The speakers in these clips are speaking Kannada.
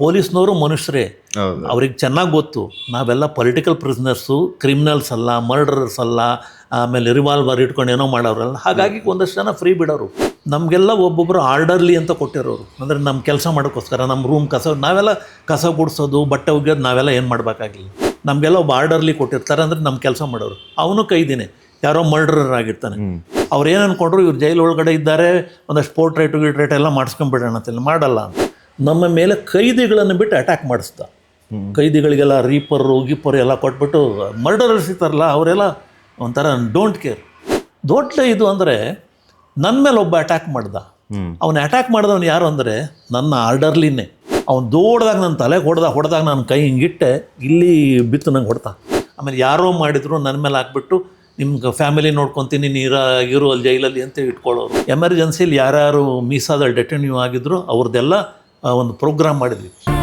ಪೊಲೀಸ್ನವರು ಮನುಷ್ಯರೇ. ಅವ್ರಿಗೆ ಚೆನ್ನಾಗಿ ಗೊತ್ತು. ನಾವೆಲ್ಲ ಪೊಲಿಟಿಕಲ್ ಪ್ರಿಸ್ನರ್ಸು ಕ್ರಿಮಿನಲ್ಸ್ ಅಲ್ಲ ಮರ್ಡರರ್ಸ್ ಅಲ್ಲ ಆಮೇಲೆ ರಿವಾಲ್ವರ್ ಇಟ್ಕೊಂಡು ಏನೋ ಮಾಡೋರಲ್ಲ. ಹಾಗಾಗಿ ಒಂದಷ್ಟು ಜನ ಫ್ರೀ ಬಿಡೋರು. ನಮಗೆಲ್ಲ ಒಬ್ಬೊಬ್ಬರು ಆರ್ಡರ್ಲಿ ಅಂತ ಕೊಟ್ಟಿರೋರು. ಅಂದರೆ ನಮ್ಮ ಕೆಲಸ ಮಾಡೋಕ್ಕೋಸ್ಕರ ನಮ್ಮ ರೂಮ್ ಕಸ ನಾವೆಲ್ಲ ಕಸ ಗುಡಿಸೋದು ಬಟ್ಟೆ ಒಗೆಯೋದು ನಾವೆಲ್ಲ ಏನು ಮಾಡಬೇಕಾಗಿಲ್ಲ. ನಮಗೆಲ್ಲ ಒಬ್ಬ ಆರ್ಡರ್ಲಿ ಕೊಟ್ಟಿರ್ತಾರೆ ಅಂದರೆ ನಮ್ಮ ಕೆಲಸ ಮಾಡೋರು. ಅವನು ಕೈದಿನೇ ಯಾರೋ ಮರ್ಡರರ್ ಆಗಿರ್ತಾನೆ. ಅವ್ರು ಏನು ಅಂದ್ಕೊಂಡ್ರು ಇವ್ರು ಜೈಲು ಒಳಗಡೆ ಇದ್ದಾರೆ ಒಂದಷ್ಟು ಪೋರ್ಟ್ರೇಟು ಗಿಟ್ರೇಟ್ ಎಲ್ಲ ಮಾಡಿಸ್ಕೊಂಬಿಡೋಣ ಅಂತ ಮಾಡಲ್ಲ ಅಂತ. ನಮ್ಮ ಮೇಲೆ ಕೈದಿಗಳನ್ನು ಬಿಟ್ಟು ಅಟ್ಯಾಕ್ ಮಾಡಿಸ್ದ ಕೈದಿಗಳಿಗೆಲ್ಲ ರೀಪರು ಗಿಪ್ಪರು ಎಲ್ಲ ಕೊಟ್ಬಿಟ್ಟು ಮರ್ಡರರ್ಸ್ ಇರ್ತಾರಲ್ಲ ಅವರೆಲ್ಲ ಒಂಥರ ಡೋಂಟ್ ಕೇರ್ ದೊಡ್ಡ ಇದು ಅಂದರೆ ನನ್ನ ಮೇಲೆ ಒಬ್ಬ ಅಟ್ಯಾಕ್ ಮಾಡ್ದ. ಅವನು ಅಟ್ಯಾಕ್ ಮಾಡಿದವನು ಯಾರು ಅಂದರೆ ನನ್ನ ಆರ್ಡರ್ಲಿನೇ ಅವ್ನು ದೊಡ್ಡದಾಗ ನನ್ನ ತಲೆ ಹೊಡೆದ ಹೊಡೆದಾಗ ನಾನು ಕೈ ಹಿಂಗಿಟ್ಟೆ ಇಲ್ಲಿ ಬಿತ್ತು ನಂಗೆ ಹೊಡ್ತಾ. ಆಮೇಲೆ ಯಾರೋ ಮಾಡಿದ್ರು ನನ್ನ ಮೇಲೆ ಹಾಕ್ಬಿಟ್ಟು ನಿಮ್ಗೆ ಫ್ಯಾಮಿಲಿ ನೋಡ್ಕೊತೀನಿ ನೀರ ಇರೋ ಅಲ್ಲಿ ಜೈಲಲ್ಲಿ ಅಂತ ಇಟ್ಕೊಳ್ಳೋರು. ಎಮರ್ಜೆನ್ಸಿಲಿ ಯಾರ್ಯಾರು ಮೀಸಾದ ಡೆಟೆನ್ಯೂ ಆಗಿದ್ರು ಅವ್ರದ್ದೆಲ್ಲ ಒಂದು ಪ್ರೋಗ್ರಾಮ್ ಮಾಡಿದ್ವಿ.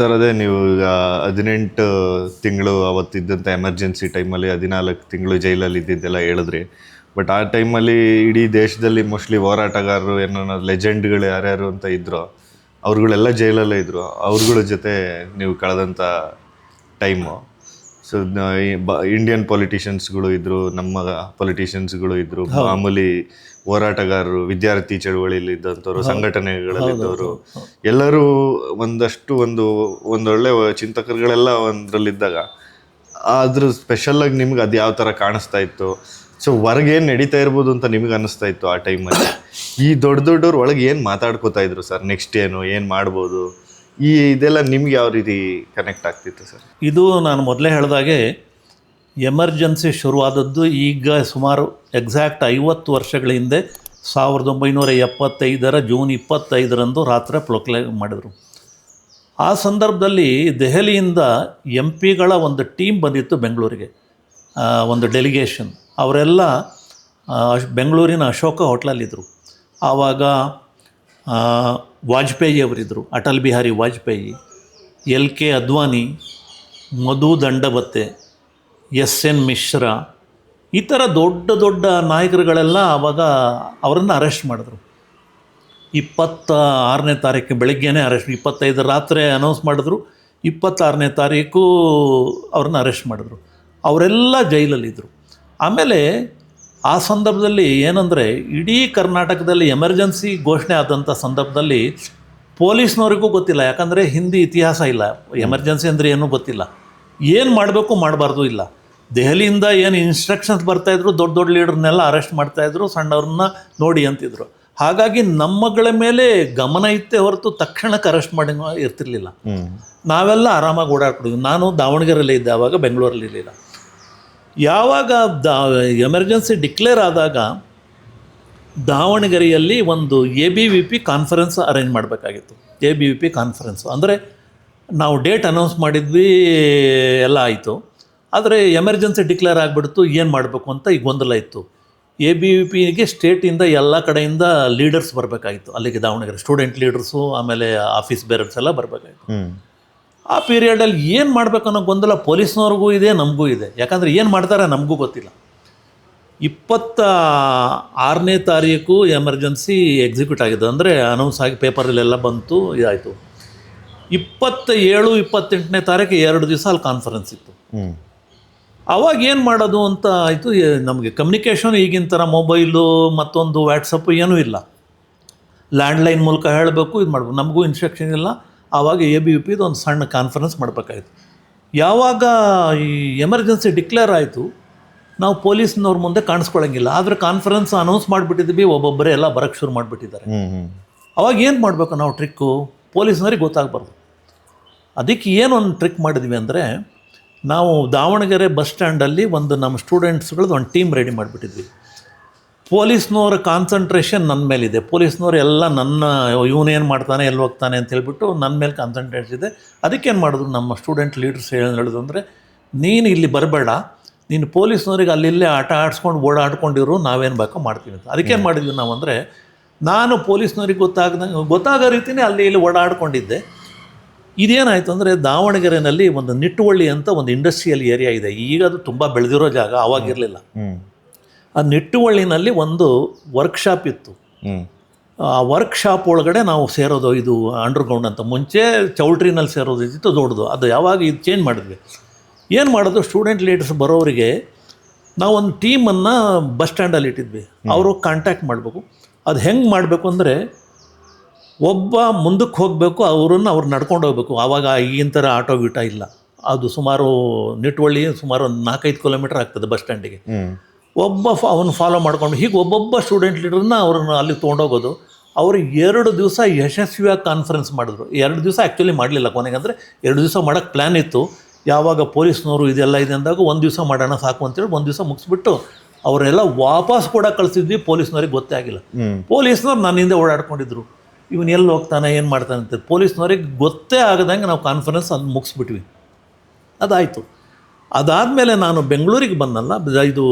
ಸರ್ ಅದೇ ನೀವು ಈಗ ಹದಿನೆಂಟು ತಿಂಗಳು ಅವತ್ತಿದ್ದಂಥ ಎಮರ್ಜೆನ್ಸಿ ಟೈಮಲ್ಲಿ ಹದಿನಾಲ್ಕು ತಿಂಗಳು ಜೈಲಲ್ಲಿ ಇದ್ದಿದ್ದೆಲ್ಲ ಹೇಳಿದ್ರಿ ಬಟ್ ಆ ಟೈಮಲ್ಲಿ ಇಡೀ ದೇಶದಲ್ಲಿ ಮೋಸ್ಟ್ಲಿ ಹೋರಾಟಗಾರರು ಏನೋ ಲೆಜೆಂಡ್ಗಳು ಯಾರ್ಯಾರು ಅಂತ ಇದ್ರು ಅವ್ರುಗಳೆಲ್ಲ ಜೈಲಲ್ಲೇ ಇದ್ದರು ಅವ್ರುಗಳ ಜೊತೆ ನೀವು ಕಳೆದಂಥ ಟೈಮು ಸೊ ಇಂಡಿಯನ್ ಪೊಲಿಟಿಷಿಯನ್ಸ್ಗಳು ಇದ್ದರು ನಮ್ಮ ಪೊಲಿಟಿಷಿಯನ್ಸ್ಗಳು ಇದ್ದರು ಮಾಮೂಲಿ ಹೋರಾಟಗಾರರು ವಿದ್ಯಾರ್ಥಿ ಚಳುವಳಿಯಲ್ಲಿ ಇದ್ದಂಥವ್ರು ಸಂಘಟನೆಗಳಲ್ಲಿದ್ದವರು ಎಲ್ಲರೂ ಒಂದಷ್ಟು ಒಂದು ಒಂದೊಳ್ಳೆ ಚಿಂತಕರುಗಳೆಲ್ಲ ಒಂದರಲ್ಲಿದ್ದಾಗ ಸ್ಪೆಷಲ್ ಆಗಿ ನಿಮ್ಗೆ ಅದು ಯಾವ ಥರ ಕಾಣಿಸ್ತಾ ಇತ್ತು? ಸೊ ಹೊರಗೆ ಏನು ನಡೀತಾ ಇರ್ಬೋದು ಅಂತ ನಿಮ್ಗೆ ಅನ್ನಿಸ್ತಾ ಇತ್ತು ಆ ಟೈಮಲ್ಲಿ ಈ ದೊಡ್ಡ ದೊಡ್ಡವ್ರ ಒಳಗೆ ಏನು ಮಾತಾಡ್ಕೋತಾ ಇದ್ರು ಸರ್ ನೆಕ್ಸ್ಟ್ ಏನು ಏನು ಮಾಡ್ಬೋದು? ಈ ಇದೆಲ್ಲ ನಿಮ್ಗೆ ಯಾವ ರೀತಿ ಕನೆಕ್ಟ್ ಆಗ್ತಿತ್ತು ಸರ್ ಇದು ನಾನು ಮೊದಲೇ ಹೇಳಿದಾಗೆ ಎಮರ್ಜೆನ್ಸಿ ಶುರುವಾದದ್ದು ಈಗ ಸುಮಾರು ಎಕ್ಸಾಕ್ಟ್ ಐವತ್ತು ವರ್ಷಗಳ ಹಿಂದೆ ಸಾವಿರದ ಒಂಬೈನೂರ ಎಪ್ಪತ್ತೈದರ ಜೂನ್ ಇಪ್ಪತ್ತೈದರಂದು ರಾತ್ರಿ ಪ್ರೊಕ್ಲೇಮ್ ಮಾಡಿದರು. ಆ ಸಂದರ್ಭದಲ್ಲಿ ದೆಹಲಿಯಿಂದ ಎಂ ಪಿಗಳ ಒಂದು ಟೀಮ್ ಬಂದಿತ್ತು ಬೆಂಗಳೂರಿಗೆ. ಒಂದು ಡೆಲಿಗೇಷನ್. ಅವರೆಲ್ಲ ಬೆಂಗಳೂರಿನ ಅಶೋಕ ಹೋಟ್ಲಲ್ಲಿದ್ದರು ಆವಾಗ Vajpayee ಅವರಿದ್ದರು Atal Bihari Vajpayee, L K Advani, Madhu Dandavate S N Mishra, ಈ ಥರ ದೊಡ್ಡ ದೊಡ್ಡ ನಾಯಕರುಗಳೆಲ್ಲ ಆವಾಗ ಅವರನ್ನು ಅರೆಸ್ಟ್ ಮಾಡಿದ್ರು. ಇಪ್ಪತ್ತ ಆರನೇ ತಾರೀಕು ಬೆಳಗ್ಗೆನೇ ಅರೆಸ್ಟ್, ಇಪ್ಪತ್ತೈದು ರಾತ್ರಿ ಅನೌನ್ಸ್ ಮಾಡಿದ್ರು, ಇಪ್ಪತ್ತಾರನೇ ತಾರೀಕು ಅವ್ರನ್ನ ಅರೆಸ್ಟ್ ಮಾಡಿದ್ರು. ಅವರೆಲ್ಲ ಜೈಲಲ್ಲಿದ್ದರು ಆಮೇಲೆ ಆ ಸಂದರ್ಭದಲ್ಲಿ ಏನಂದರೆ, ಇಡೀ ಕರ್ನಾಟಕದಲ್ಲಿ ಎಮರ್ಜೆನ್ಸಿ ಘೋಷಣೆ ಆದಂಥ ಸಂದರ್ಭದಲ್ಲಿ ಪೊಲೀಸ್ನವರಿಗೂ ಗೊತ್ತಿಲ್ಲ. ಯಾಕಂದರೆ ಹಿಂದಿ ಇತಿಹಾಸ ಇಲ್ಲ. ಎಮರ್ಜೆನ್ಸಿ ಅಂದರೆ ಏನೂ ಗೊತ್ತಿಲ್ಲ. ಏನು ಮಾಡಬೇಕು ಮಾಡಬಾರ್ದು ಇಲ್ಲ. ದೆಹಲಿಯಿಂದ ಏನು ಇನ್ಸ್ಟ್ರಕ್ಷನ್ಸ್ ಬರ್ತಾಯಿದ್ರು ದೊಡ್ಡ ದೊಡ್ಡ ಲೀಡರ್ನೆಲ್ಲ ಅರೆಸ್ಟ್ ಮಾಡ್ತಾಯಿದ್ರು ಸಣ್ಣವ್ರನ್ನ ನೋಡಿ ಅಂತಿದ್ರು. ಹಾಗಾಗಿ ನಮ್ಮಗಳ ಮೇಲೆ ಗಮನ ಇತ್ತೇ ಹೊರತು ತಕ್ಷಣಕ್ಕೆ ಅರೆಸ್ಟ್ ಮಾಡಿ ಇರ್ತಿರ್ಲಿಲ್ಲ. ನಾವೆಲ್ಲ ಆರಾಮಾಗಿ ಓಡಾಡ್ಕೊಡಿದ್ವಿ ನಾನು ದಾವಣಗೆರೆಯಲ್ಲೇ ಇದ್ದೆ ಆವಾಗ ಬೆಂಗಳೂರಲ್ಲಿ ಇರಲಿಲ್ಲ. ಯಾವಾಗ ದಾ ಎಮರ್ಜೆನ್ಸಿ ಡಿಕ್ಲೇರ್ ಆದಾಗ ದಾವಣಗೆರೆಯಲ್ಲಿ ಒಂದು A B V P conference arrange ಮಾಡಬೇಕಾಗಿತ್ತು. A B V P conference ಅಂದರೆ ನಾವು ಡೇಟ್ ಅನೌನ್ಸ್ ಮಾಡಿದ್ವಿ ಎಲ್ಲ ಆಯಿತು. ಆದರೆ ಎಮರ್ಜೆನ್ಸಿ ಡಿಕ್ಲೇರ್ ಆಗಿಬಿಡ್ತು ಏನು ಮಾಡಬೇಕು ಅಂತ ಈಗ ಗೊಂದಲ ಇತ್ತು. ಎ ಬಿ ವಿ ಪಿಗೆ ಸ್ಟೇಟಿಂದ ಎಲ್ಲ ಕಡೆಯಿಂದ ಲೀಡರ್ಸ್ ಬರಬೇಕಾಗಿತ್ತು. ಅಲ್ಲಿಗೆ ದಾವಣಗೆರೆ ಸ್ಟೂಡೆಂಟ್ ಲೀಡರ್ಸು ಆಮೇಲೆ ಆಫೀಸ್ ಬೇರರ್ಸ್ ಎಲ್ಲ ಬರಬೇಕಾಗಿತ್ತು. ಆ ಪೀರಿಯಡಲ್ಲಿ ಏನು ಮಾಡಬೇಕನ್ನೋ ಗೊಂದಲ ಪೊಲೀಸ್ನವ್ರಿಗೂ ಇದೆ ನಮಗೂ ಇದೆ. ಯಾಕಂದರೆ ಏನು ಮಾಡ್ತಾರೆ ನಮಗೂ ಗೊತ್ತಿಲ್ಲ. ಇಪ್ಪತ್ತ ಆರನೇ ತಾರೀಕು ಎಮರ್ಜೆನ್ಸಿ ಎಕ್ಸಿಕ್ಯೂಟ್ ಆಗಿದೆ ಅಂದರೆ ಅನೌನ್ಸ್ ಆಗಿ ಪೇಪರಲ್ಲೆಲ್ಲ ಬಂತು ಇದಾಯಿತು. ಇಪ್ಪತ್ತ ಏಳು ಇಪ್ಪತ್ತೆಂಟನೇ ತಾರೀಕು ಎರಡು ದಿವಸ ಅಲ್ಲಿ ಕಾನ್ಫರೆನ್ಸ್ ಇತ್ತು. ಅವಾಗ ಏನು ಮಾಡೋದು ಅಂತ ಆಯಿತು ನಮಗೆ ಕಮ್ಯುನಿಕೇಷನ್ ಈಗಿನ ಥರ ಮೊಬೈಲು ಮತ್ತೊಂದು ವ್ಯಾಟ್ಸಪ್ಪು ಏನೂ ಇಲ್ಲ. ಲ್ಯಾಂಡ್ಲೈನ್ ಮೂಲಕ ಹೇಳಬೇಕು ಇದು ಮಾಡಬೇಕು. ನಮಗೂ ಇನ್ಸ್ಟ್ರಕ್ಷನ್ ಇಲ್ಲ. ಆವಾಗ ಎ ಬಿ ಯು ಪಿದು ಒಂದು ಸಣ್ಣ ಕಾನ್ಫರೆನ್ಸ್ ಮಾಡಬೇಕಾಯ್ತು. ಯಾವಾಗ ಈ ಎಮರ್ಜೆನ್ಸಿ ಡಿಕ್ಲೇರ್ ಆಯಿತು ನಾವು ಪೊಲೀಸ್ನವ್ರ ಮುಂದೆ ಕಾಣಿಸ್ಕೊಳ್ಳಂಗಿಲ್ಲ ಆದರೆ ಕಾನ್ಫರೆನ್ಸ್ ಅನೌನ್ಸ್ ಮಾಡಿಬಿಟ್ಟಿದ್ವಿ ಒಬ್ಬೊಬ್ಬರೇ ಎಲ್ಲ ಬರಕ್ಕೆ ಶುರು ಮಾಡಿಬಿಟ್ಟಿದ್ದಾರೆ. ಅವಾಗ ಏನು ಮಾಡಬೇಕು ನಾವು ಟ್ರಿಕ್ಕು ಪೊಲೀಸ್ನವ್ರಿಗೆ ಗೊತ್ತಾಗಬಾರ್ದು. ಅದಕ್ಕೆ ಏನೊಂದು ಟ್ರಿಕ್ ಮಾಡಿದ್ವಿ ಅಂದರೆ ನಾವು ದಾವಣಗೆರೆ ಬಸ್ ಸ್ಟ್ಯಾಂಡಲ್ಲಿ ಒಂದು ನಮ್ಮ ಸ್ಟೂಡೆಂಟ್ಸ್ಗಳದ್ದು ಒಂದು ಟೀಮ್ ರೆಡಿ ಮಾಡಿಬಿಟ್ಟಿದ್ವಿ. ಪೊಲೀಸ್ನವರ ಕಾನ್ಸಂಟ್ರೇಷನ್ ನನ್ನ ಮೇಲಿದೆ. ಪೊಲೀಸ್ನವ್ರು ಎಲ್ಲ ನನ್ನ ಇವನೇನು ಮಾಡ್ತಾನೆ ಎಲ್ಲಿ ಹೋಗ್ತಾನೆ ಅಂತ ಹೇಳ್ಬಿಟ್ಟು ನನ್ನ ಮೇಲೆ ಕಾನ್ಸಂಟ್ರೇಟ್ ಇದೆ. ಅದಕ್ಕೇನು ಮಾಡಿದ್ರು ನಮ್ಮ ಸ್ಟೂಡೆಂಟ್ ಲೀಡರ್ಸ್ ಏನು ಹೇಳಿದ್ರು ಅಂದರೆ ನೀನು ಇಲ್ಲಿ ಬರಬೇಡ. ನೀನು ಪೊಲೀಸ್ನವ್ರಿಗೆ ಅಲ್ಲಿಲ್ಲೇ ಆಟ ಆಡಿಸ್ಕೊಂಡು ಓಡಾಡ್ಕೊಂಡಿರು ನಾವೇನು ಬೇಕೋ ಮಾಡ್ತೀವಿ ಅಂತ. ಅದಕ್ಕೇನು ಮಾಡಿದ್ವಿ ನಾವು ಅಂದರೆ ನಾನು ಪೊಲೀಸ್ನವ್ರಿಗೆ ಗೊತ್ತಾಗ್ದಂಗೆ ಗೊತ್ತಾಗೋ ರೀತಿಯೇ ಅಲ್ಲಿ ಇಲ್ಲಿ ಓಡಾಡ್ಕೊಂಡಿದ್ದೆ. ಇದೇನಾಯಿತು ಅಂದರೆ ದಾವಣಗೆರೆಯಲ್ಲಿ ಒಂದು ನಿಟ್ಟುವಳ್ಳಿ ಅಂತ ಒಂದು ಇಂಡಸ್ಟ್ರಿಯಲ್ ಏರಿಯಾ ಇದೆ. ಈಗ ಅದು ತುಂಬ ಬೆಳೆದಿರೋ ಜಾಗ ಅವಾಗಿರಲಿಲ್ಲ ಆ ನಿಟ್ಟುವಳ್ಳಿನಲ್ಲಿ ಒಂದು ವರ್ಕ್ಶಾಪ್ ಇತ್ತು. ಆ ವರ್ಕ್ಶಾಪ್ ಒಳಗಡೆ ನಾವು ಸೇರೋದು ಇದು ಅಂಡರ್ಗ್ರೌಂಡ್ ಅಂತ. ಮುಂಚೆ ಚೌಲ್ಟ್ರಿನಲ್ಲಿ ಸೇರೋದು ಇದ್ದಿತ್ತು ದೊಡ್ಡದು. ಅದು ಯಾವಾಗ ಇದು ಚೇಂಜ್ ಮಾಡಿದ್ವಿ. ಏನು ಮಾಡೋದು ಸ್ಟೂಡೆಂಟ್ ಲೀಡರ್ಸ್ ಬರೋರಿಗೆ ನಾವು ಒಂದು ಟೀಮನ್ನು ಬಸ್ ಸ್ಟ್ಯಾಂಡಲ್ಲಿ ಇಟ್ಟಿದ್ವಿ. ಅವರು ಕಾಂಟ್ಯಾಕ್ಟ್ ಮಾಡಬೇಕು. ಅದು ಹೆಂಗೆ ಮಾಡಬೇಕು ಅಂದರೆ ಒಬ್ಬ ಮುಂದಕ್ಕೆ ಹೋಗಬೇಕು ಅವರನ್ನು ಅವ್ರು ನಡ್ಕೊಂಡು ಹೋಗಬೇಕು. ಆವಾಗ ಈಗಿನ ಥರ ಆಟೋ ಗೀಟ ಇಲ್ಲ. ಅದು ಸುಮಾರು ನಿಟ್ವಳ್ಳಿ ಸುಮಾರು ಒಂದು ನಾಲ್ಕೈದು ಕಿಲೋಮೀಟರ್ ಆಗ್ತದೆ ಬಸ್ ಸ್ಟ್ಯಾಂಡಿಗೆ. ಒಬ್ಬ ಫ ಅವನು ಫಾಲೋ ಮಾಡ್ಕೊಂಡು ಹೀಗೆ ಒಬ್ಬೊಬ್ಬ ಸ್ಟೂಡೆಂಟ್ ಲೀಡರ್ನ ಅವ್ರನ್ನ ಅಲ್ಲಿ ತೊಗೊಂಡೋಗೋದು ಅವರು ಎರಡು ದಿವಸ ಯಶಸ್ವಿಯಾಗಿ ಕಾನ್ಫರೆನ್ಸ್ ಮಾಡಿದ್ರು. ಎರಡು ದಿವಸ ಆ್ಯಕ್ಚುಲಿ ಮಾಡಲಿಲ್ಲ ಕೊನೆಗೆ ಅಂದರೆ ಎರಡು ದಿವಸ ಮಾಡೋಕ್ಕೆ ಪ್ಲ್ಯಾನ್ ಇತ್ತು. ಯಾವಾಗ ಪೊಲೀಸ್ನವರು ಇದೆಲ್ಲ ಇದೆ ಅಂದಾಗ ಒಂದು ದಿವಸ ಮಾಡೋಣ ಸಾಕು ಅಂತೇಳಿ ಒಂದು ದಿವಸ ಮುಗಿಸ್ಬಿಟ್ಟು ಅವರೆಲ್ಲ ವಾಪಸ್ ಕೂಡ ಕಳಿಸಿದ್ವಿ ಪೊಲೀಸ್ನವ್ರಿಗೆ ಗೊತ್ತೇ ಆಗಿಲ್ಲ. ಪೊಲೀಸ್ನವ್ರು ನನ್ನ ಹಿಂದೆ ಓಡಾಡ್ಕೊಂಡಿದ್ರು. ಇವನು ಎಲ್ಲಿ ಹೋಗ್ತಾನೆ, ಏನು ಮಾಡ್ತಾನೆ ಅಂತ ಪೊಲೀಸ್ನವ್ರಿಗೆ ಗೊತ್ತೇ ಆಗದಂಗೆ ನಾವು ಕಾನ್ಫರೆನ್ಸ್ ಅಲ್ಲಿ ಮುಗಿಸ್ಬಿಟ್ವಿ. ಅದಾಯಿತು. ಅದಾದಮೇಲೆ ನಾನು ಬೆಂಗಳೂರಿಗೆ ಬಂದಲ್ಲ ಇದು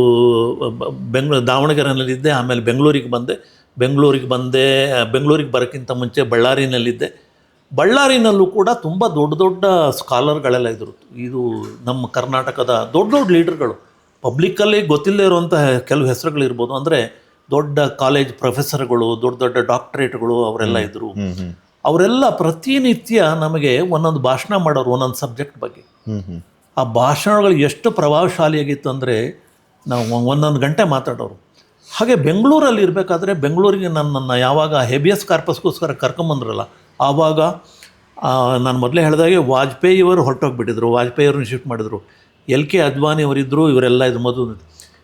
ಬೆಂಗ್ಳೂರು ದಾವಣಗೆರೆಯಲ್ಲಿದ್ದೆ ಆಮೇಲೆ ಬೆಂಗಳೂರಿಗೆ ಬಂದೆ ಬೆಂಗಳೂರಿಗೆ ಬಂದೆ, ಬೆಂಗಳೂರಿಗೆ ಬರೋಕ್ಕಿಂತ ಮುಂಚೆ ಬಳ್ಳಾರಿನಲ್ಲಿದ್ದೆ. ಬಳ್ಳಾರಿನಲ್ಲೂ ಕೂಡ ತುಂಬ ದೊಡ್ಡ ದೊಡ್ಡ ಸ್ಕಾಲರ್ಗಳೆಲ್ಲ ಇದ್ರು ಇದು ನಮ್ಮ ಕರ್ನಾಟಕದ ದೊಡ್ಡ ದೊಡ್ಡ ಲೀಡರ್ಗಳು. ಪಬ್ಲಿಕ್ಕಲ್ಲಿ ಗೊತ್ತಿಲ್ಲದೆ ಇರುವಂಥ ಕೆಲವು ಹೆಸರುಗಳಿರ್ಬೋದು. ಅಂದರೆ ದೊಡ್ಡ ಕಾಲೇಜ್ ಪ್ರೊಫೆಸರ್ಗಳು ದೊಡ್ಡ ದೊಡ್ಡ ಡಾಕ್ಟ್ರೇಟ್ಗಳು ಅವರೆಲ್ಲ ಇದ್ದರು ಅವರೆಲ್ಲ ಪ್ರತಿನಿತ್ಯ ನಮಗೆ ಒಂದೊಂದು ಭಾಷಣ ಮಾಡೋರು ಒಂದೊಂದು ಸಬ್ಜೆಕ್ಟ್ ಬಗ್ಗೆ. ಆ ಭಾಷಣಗಳು ಎಷ್ಟು ಪ್ರಭಾವಶಾಲಿಯಾಗಿತ್ತು ಅಂದರೆ ನಾವು ಒಂದೊಂದು ಗಂಟೆ ಮಾತಾಡೋರು. ಹಾಗೆ ಬೆಂಗಳೂರಲ್ಲಿ ಇರಬೇಕಾದ್ರೆ ಬೆಂಗಳೂರಿಗೆ ನನ್ನನ್ನು ಯಾವಾಗ ಹೆಬಿಯಸ್ ಕಾರ್ಪಸ್ಗೋಸ್ಕರ ಕರ್ಕೊಂಬಂದ್ರಲ್ಲ ಆವಾಗ ನಾನು ಮೊದಲೇ ಹೇಳಿದಾಗೆ ವಾಜಪೇಯಿಯವರು ಹೊರಟೋಗ್ಬಿಟ್ಟಿದ್ರು ವಾಜಪೇಯಿ ಅವ್ರನ್ನ ಶಿಫ್ಟ್ ಮಾಡಿದ್ರು. ಎಲ್ ಕೆ ಅದ್ವಾನಿ ಅವರಿದ್ದರು ಇವರೆಲ್ಲ ಇದ್ರ ಮಧು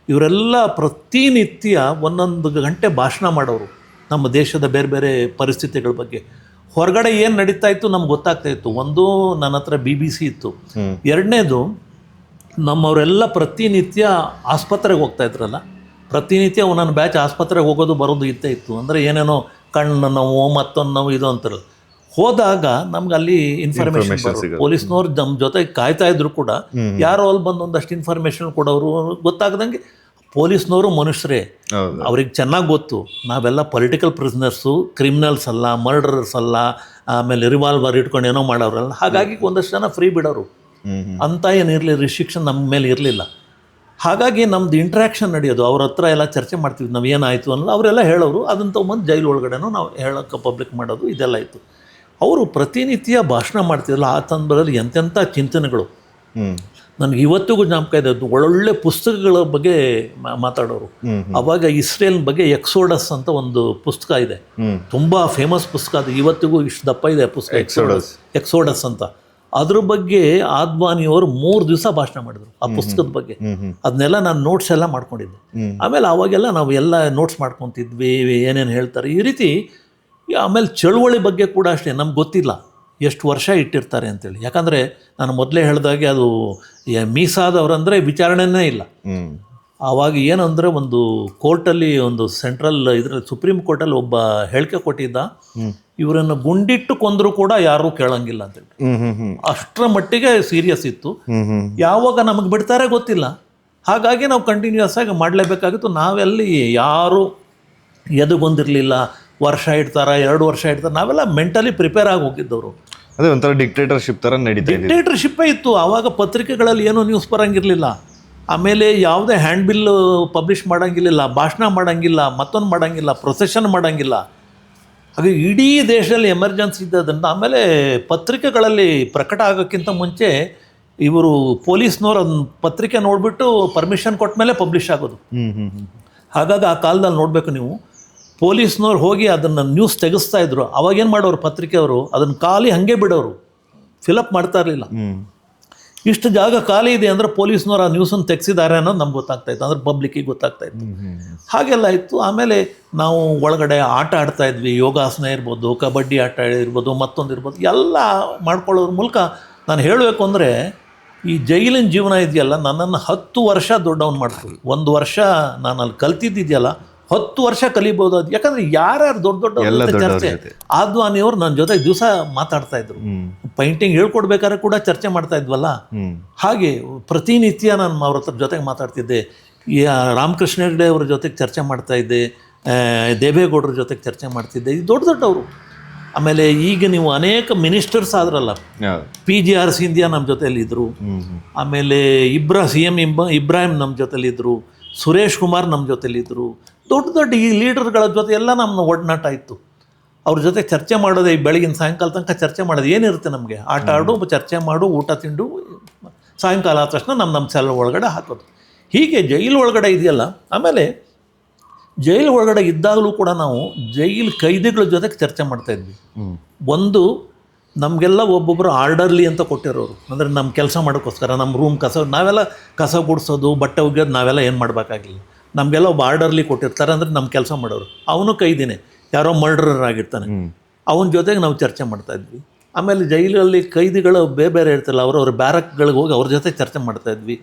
ಇವರೆಲ್ಲ ಪ್ರತಿನಿತ್ಯ ಒಂದೊಂದು ಗಂಟೆ ಭಾಷಣ ಮಾಡೋರು. ನಮ್ಮ ದೇಶದ ಬೇರೆ ಬೇರೆ ಪರಿಸ್ಥಿತಿಗಳ ಬಗ್ಗೆ. ಹೊರಗಡೆ ಏನು ನಡೀತಾ ಇತ್ತು ನಮ್ಗೆ ಗೊತ್ತಾಗ್ತಾ ಇತ್ತು. ಒಂದು ನನ್ನ ಹತ್ರ ಬಿ ಬಿ ಸಿ ಇತ್ತು. ಎರಡನೇದು ನಮ್ಮವರೆಲ್ಲ ಪ್ರತಿನಿತ್ಯ ಆಸ್ಪತ್ರೆಗೆ ಹೋಗ್ತಾ ಇದ್ರಲ್ಲ. ಪ್ರತಿನಿತ್ಯ ಒಂದೊಂದು ಬ್ಯಾಚ್ ಆಸ್ಪತ್ರೆಗೆ ಹೋಗೋದು ಬರೋದು ಇದ್ದೇ ಇತ್ತು. ಅಂದರೆ ಏನೇನೋ ಕಣ್ಣು ನೋವು ಮತ್ತೊಂದು ನೋವು ಇದು ಅಂತಾರಲ್ಲ. ಹೋದಾಗ ನಮ್ಗೆ ಅಲ್ಲಿ ಇನ್ಫಾರ್ಮೇಶನ್. ಪೊಲೀಸ್ನವ್ರು ನಮ್ಮ ಜೊತೆ ಕಾಯ್ತಾ ಇದ್ರು ಕೂಡ ಯಾರೋ ಅಲ್ಲಿ ಬಂದು ಒಂದಷ್ಟು ಇನ್ಫಾರ್ಮೇಶನ್ ಕೊಡೋರು ಗೊತ್ತಾಗದಂಗೆ ಪೊಲೀಸ್ನವರು ಮನುಷ್ಯರೇ. ಅವ್ರಿಗೆ ಚೆನ್ನಾಗಿ ಗೊತ್ತು. ನಾವೆಲ್ಲ ಪೊಲಿಟಿಕಲ್ ಪ್ರಿಸ್ನರ್ಸು ಕ್ರಿಮಿನಲ್ಸ್ ಅಲ್ಲ ಮರ್ಡರರ್ಸ್ ಅಲ್ಲ ಆಮೇಲೆ ರಿವಾಲ್ವರ್ ಇಟ್ಕೊಂಡು ಏನೋ ಮಾಡೋರಲ್ಲ. ಹಾಗಾಗಿ ಒಂದಷ್ಟು ಜನ ಫ್ರೀ ಬಿಡೋರು. ಅಂತ ಏನಿರಲಿ ರಿಸ್ಟ್ರಿಕ್ಷನ್ ನಮ್ಮ ಮೇಲೆ ಇರಲಿಲ್ಲ. ಹಾಗಾಗಿ ನಮ್ದು ಇಂಟ್ರ್ಯಾಕ್ಷನ್ ನಡೆಯೋದು. ಅವ್ರ ಹತ್ರ ಎಲ್ಲ ಚರ್ಚೆ ಮಾಡ್ತಿದ್ವಿ ನಾವು ಏನಾಯಿತು ಅನ್ನೋದು ಅವರೆಲ್ಲ ಹೇಳೋರು. ಅದನ್ನು ತೊಗೊಂಬಂದು ಜೈಲು ಒಳಗಡೆನೂ ನಾವು ಹೇಳೋಕ್ಕೆ ಪಬ್ಲಿಕ್ ಮಾಡೋದು. ಇದೆಲ್ಲ ಇತ್ತು. ಅವರು ಪ್ರತಿನಿತ್ಯ ಭಾಷಣ ಮಾಡ್ತಿದ್ರಲ್ಲ ಆ ಸಂದರ್ಭದಲ್ಲಿ ಎಂತೆಂಥ ಚಿಂತನೆಗಳು. ನನಗೆ ಇವತ್ತಿಗೂ ಜ್ಞಾಪಕ ಇದೆ ಒಳ್ಳೊಳ್ಳೆ ಪುಸ್ತಕಗಳ ಬಗ್ಗೆ ಮಾತಾಡೋರು. ಅವಾಗ ಇಸ್ರೇಲ್ ಬಗ್ಗೆ ಎಕ್ಸೋಡಸ್ ಅಂತ ಒಂದು ಪುಸ್ತಕ ಇದೆ. ತುಂಬಾ ಫೇಮಸ್ ಪುಸ್ತಕ ಅದು. ಇವತ್ತಿಗೂ ಇಷ್ಟು ದಪ್ಪ ಇದೆ ಪುಸ್ತಕ. ಎಕ್ಸೋಡಸ್. ಎಕ್ಸೋಡಸ್ ಅಂತ. ಅದ್ರ ಬಗ್ಗೆ ಆದ್ವಾನಿಯವರು ಮೂರು ದಿವಸ ಭಾಷಣ ಮಾಡಿದ್ರು ಆ ಪುಸ್ತಕದ ಬಗ್ಗೆ. ಅದನ್ನೆಲ್ಲ ನಾನು ನೋಟ್ಸ್ ಎಲ್ಲ ಮಾಡ್ಕೊಂಡಿದ್ದೆ. ಆಮೇಲೆ ಅವಾಗೆಲ್ಲ ನಾವು ಎಲ್ಲ ನೋಟ್ಸ್ ಮಾಡ್ಕೊತಿದ್ವಿ ಏನೇನು ಹೇಳ್ತಾರೆ ಈ ರೀತಿ ಆಮೇಲೆ ಚಳುವಳಿ ಬಗ್ಗೆ ಕೂಡ ಅಷ್ಟೇ ನಮ್ಗೆ ಗೊತ್ತಿಲ್ಲ. ಎಷ್ಟು ವರ್ಷ ಇಟ್ಟಿರ್ತಾರೆ ಅಂತೇಳಿ. ಯಾಕಂದರೆ ನಾನು ಮೊದಲೇ ಹೇಳ್ದಾಗೆ ಅದು ಮೀಸಾದವರಂದರೆ ವಿಚಾರಣೆನೇ ಇಲ್ಲ. ಆವಾಗ ಏನಂದರೆ ಒಂದು ಕೋರ್ಟಲ್ಲಿ ಒಂದು ಸೆಂಟ್ರಲ್ ಇದರಲ್ಲಿ ಸುಪ್ರೀಂ ಕೋರ್ಟಲ್ಲಿ ಒಬ್ಬ ಹೇಳಿಕೆ ಕೊಟ್ಟಿದ್ದ. ಇವರನ್ನು ಗುಂಡಿಟ್ಟು ಕೊಂದರೂ ಕೂಡ ಯಾರೂ ಕೇಳಂಗಿಲ್ಲ ಅಂತೇಳಿ. ಅಷ್ಟರ ಮಟ್ಟಿಗೆ ಸೀರಿಯಸ್ ಇತ್ತು. ಯಾವಾಗ ನಮಗೆ ಬಿಡ್ತಾರೆ ಗೊತ್ತಿಲ್ಲ. ಹಾಗಾಗಿ ನಾವು ಕಂಟಿನ್ಯೂಸ್ ಆಗಿ ಮಾಡಲೇಬೇಕಾಗಿತ್ತು. ನಾವೆಲ್ಲಿ ಯಾರು ಎದುಗೊಂದಿರಲಿಲ್ಲ. ವರ್ಷ ಇಡ್ತಾರೆ ಎರಡು ವರ್ಷ ಇಡ್ತಾರೆ ನಾವೆಲ್ಲ ಮೆಂಟಲಿ ಪ್ರಿಪೇರ್ ಆಗಿ ಹೋಗಿದ್ದವರು. ಅದೇ ಒಂಥರ ಡಿಕ್ಟೇಟರ್ಶಿಪ್ ಥರ ನಡೀತಾ ಡಿಕ್ಟೇಟರ್ಶಿಪ್ಪೇ ಇತ್ತು ಆವಾಗ ಪತ್ರಿಕೆಗಳಲ್ಲಿ ಏನೂ ನ್ಯೂಸ್ ಬರೋಂಗಿರಲಿಲ್ಲ. ಆಮೇಲೆ ಯಾವುದೇ ಹ್ಯಾಂಡ್ ಬಿಲ್ ಪಬ್ಲಿಷ್ ಮಾಡೋಂಗಿಲ್ಲ ಭಾಷಣ ಮಾಡೋಂಗಿಲ್ಲ ಮತ್ತೊಂದು ಮಾಡೋಂಗಿಲ್ಲ ಪ್ರೊಸೆಷನ್ ಮಾಡೋಂಗಿಲ್ಲ. ಹಾಗೆ ಇಡೀ ದೇಶದಲ್ಲಿ ಎಮರ್ಜೆನ್ಸಿ ಇದ್ದದನ್ನು ಆಮೇಲೆ ಪತ್ರಿಕೆಗಳಲ್ಲಿ ಪ್ರಕಟ ಆಗೋಕ್ಕಿಂತ ಮುಂಚೆ ಇವರು ಪೊಲೀಸ್ನವ್ರು ಅದನ್ನ ಪತ್ರಿಕೆ ನೋಡಿಬಿಟ್ಟು ಪರ್ಮಿಷನ್ ಕೊಟ್ಟ ಮೇಲೆ ಪಬ್ಲಿಷ್ ಆಗೋದು. ಹಾಗಾಗಿ ಆ ಕಾಲದಲ್ಲಿ ನೋಡಬೇಕು ನೀವು. ಪೊಲೀಸ್ನವ್ರು ಹೋಗಿ ಅದನ್ನು ನ್ಯೂಸ್ ತೆಗೆಸ್ತಾ ಇದ್ರು. ಅವಾಗೇನು ಮಾಡೋರು ಪತ್ರಿಕೆಯವರು ಅದನ್ನು ಖಾಲಿ ಹಾಗೆ ಬಿಡೋರು. ಫಿಲಪ್ ಮಾಡ್ತಾ ಇರಲಿಲ್ಲ. ಇಷ್ಟು ಜಾಗ ಖಾಲಿ ಇದೆ ಅಂದರೆ ಪೊಲೀಸ್ನವ್ರು ಆ ನ್ಯೂಸನ್ನು ತೆಗೆಸಿದ್ದಾರೆ ಅನ್ನೋದು ನಮ್ಗೆ ಗೊತ್ತಾಗ್ತಾ ಇತ್ತು. ಅಂದ್ರೆ ಪಬ್ಲಿಕ್ಕಿಗೆ ಗೊತ್ತಾಗ್ತಾ ಇತ್ತು. ಹಾಗೆಲ್ಲ ಇತ್ತು. ಆಮೇಲೆ ನಾವು ಒಳಗಡೆ ಆಟ ಆಡ್ತಾ ಇದ್ವಿ. ಯೋಗಾಸನ ಇರ್ಬೋದು ಕಬಡ್ಡಿ ಆಟ ಇರ್ಬೋದು ಮತ್ತೊಂದು ಇರ್ಬೋದು. ಎಲ್ಲ ಮಾಡ್ಕೊಳ್ಳೋದ್ರ ಮೂಲಕ ನಾನು ಹೇಳಬೇಕು ಅಂದರೆ ಈ ಜೈಲಿನ ಜೀವನ ಇದೆಯಲ್ಲ ನನ್ನನ್ನು ಹತ್ತು ವರ್ಷ ದೊಡ್ಡವನು ಮಾಡ್ತೀವಿ ಒಂದು ವರ್ಷ ನಾನು ಅಲ್ಲಿ ಕಲ್ತಿದ್ದಿದೆಯಲ್ಲ ಹತ್ತು ವರ್ಷ ಕಲಿಬಹುದು ಅದು ಯಾಕಂದ್ರೆ ಯಾರ್ಯಾರು ದೊಡ್ಡ ದೊಡ್ಡ ಚರ್ಚೆ. ಆದ್ವಾನಿಯವರು ನನ್ನ ಜೊತೆ. ದಿವಸ ಮಾತಾಡ್ತಾ ಇದ್ರು. ಪೈಂಟಿಂಗ್ ಹೇಳ್ಕೊಡ್ಬೇಕಾದ್ರೆ ಕೂಡ ಚರ್ಚೆ ಮಾಡ್ತಾ ಇದ್ವಲ್ಲ? ಹಾಗೆ ಪ್ರತಿನಿತ್ಯ ನಾನು ಅವ್ರ ಹತ್ರ ಜೊತೆಗೆ ಮಾತಾಡ್ತಿದ್ದೆ. ರಾಮಕೃಷ್ಣ ಹೆಗಡೆ ಅವ್ರ ಜೊತೆಗೆ ಚರ್ಚೆ ಮಾಡ್ತಾ ಇದ್ದೆ. ದೇವೇಗೌಡರ ಜೊತೆಗೆ ಚರ್ಚೆ ಮಾಡ್ತಿದ್ದೆ. ಇದು ದೊಡ್ಡ ದೊಡ್ಡವರು. ಆಮೇಲೆ ಈಗ ನೀವು ಅನೇಕ ಮಿನಿಸ್ಟರ್ಸ್ ಆದ್ರಲ್ಲ. ಪಿ ಜಿ ಆರ್ ಸಿಂಧಿಯಾ ನಮ್ಮ ಜೊತೆಯಲ್ಲಿದ್ದರು ಆಮೇಲೆ ಇಬ್ರಾ ಸಿ ಎಂ ಇಬ್ರಾಹಿಂ ನಮ್ಮ ಜೊತೆಲಿದ್ದರು ಸುರೇಶ್ ಕುಮಾರ್ ನಮ್ಮ ಜೊತೆಲಿದ್ದರು ದೊಡ್ಡ ದೊಡ್ಡ ಈ ಲೀಡರ್ಗಳ ಜೊತೆ ಎಲ್ಲ ನಮ್ಮ ಒಡನಾಟ ಇತ್ತು. ಅವ್ರ ಜೊತೆ ಚರ್ಚೆ ಮಾಡೋದೇ ಈ ಬೆಳಗಿನ ಸಾಯಂಕಾಲ ತನಕ ಚರ್ಚೆ ಮಾಡೋದು ಏನಿರುತ್ತೆ ನಮಗೆ? ಆಟ ಆಡು ಚರ್ಚೆ ಮಾಡು ಊಟ ತಿಂಡು ಸಾಯಂಕಾಲ ಆದ ತಕ್ಷಣ ನಮ್ಮ ನಮ್ಮ ಸೆಲ್ ಒಳಗಡೆ ಹಾಕೋದು. ಹೀಗೆ ಜೈಲು ಒಳಗಡೆ ಇದೆಯಲ್ಲ ಆಮೇಲೆ ಜೈಲು ಒಳಗಡೆ ಇದ್ದಾಗಲೂ ಕೂಡ ನಾವು ಜೈಲು ಕೈದಿಗಳ ಜೊತೆಗೆ ಚರ್ಚೆ ಮಾಡ್ತಾ ಇದ್ವಿ. ಒಂದು ನಮಗೆಲ್ಲ ಒಬ್ಬೊಬ್ಬರು ಆರ್ಡರ್ಲಿ ಅಂತ ಕೊಟ್ಟಿರೋರು. ಅಂದರೆ ನಮ್ಮ ಕೆಲಸ ಮಾಡೋಕ್ಕೋಸ್ಕರ ನಮ್ಮ ರೂಮ್ ಕಸ ನಾವೆಲ್ಲ ಕಸ ಗುಡಿಸೋದು ಬಟ್ಟೆ ಒಗೆಯೋದು ನಾವೆಲ್ಲ ಏನು ಮಾಡಬೇಕಾಗಿಲ್ಲ. ನಮಗೆಲ್ಲ ಒಬ್ಬ ಆರ್ಡರ್ಲಿ ಕೊಟ್ಟಿರ್ತಾರೆ ಅಂದರೆ ನಮ್ಮ ಕೆಲಸ ಮಾಡೋರು. ಅವನು ಕೈದಿನೇ. ಯಾರೋ ಮರ್ಡರರ್ ಆಗಿರ್ತಾನೆ ಅವನ ಜೊತೆಗೆ ನಾವು ಚರ್ಚೆ ಮಾಡ್ತಾ ಇದ್ವಿ. ಆಮೇಲೆ ಜೈಲಲ್ಲಿ ಕೈದಿಗಳು ಬೇರೆ ಬೇರೆ ಇರ್ತಿಲ್ಲ ಅವ್ರ ಬ್ಯಾರಕ್ಗಳಿಗೆ ಹೋಗಿ ಅವ್ರ ಜೊತೆ ಚರ್ಚೆ ಮಾಡ್ತಾ ಇದ್ವಿ.